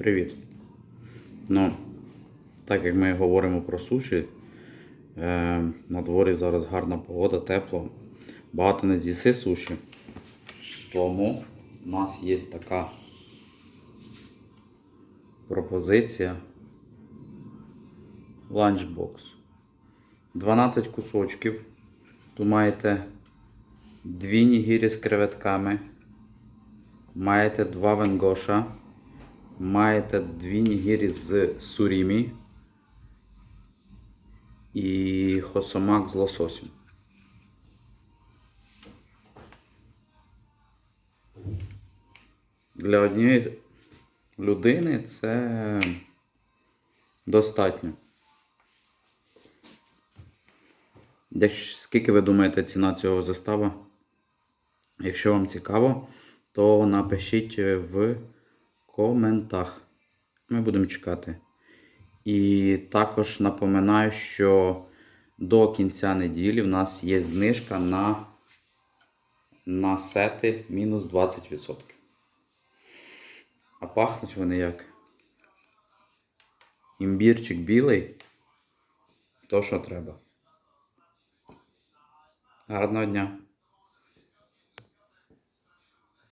Привіт. Ну, так як ми говоримо про суші, е, на дворі зараз гарна погода, тепло. Багато не з'їси суші. Тому у нас є така пропозиція. Ланчбокс. 12 кусочків. Тут маєте дві нігірі з креветками. Маєте два венгоша. Маєте дві нігірі з сурімі і хосомак з лососем. Для однієї людини це достатньо. Якщо- Скільки ви думаєте ціна цього застава? Якщо вам цікаво, то напишіть в коментах. Ми будемо чекати. І також напоминаю, що до кінця неділі в нас є знижка на, на сети мінус 20%. А пахнуть вони як імбірчик білий. То, що треба. Гарного дня!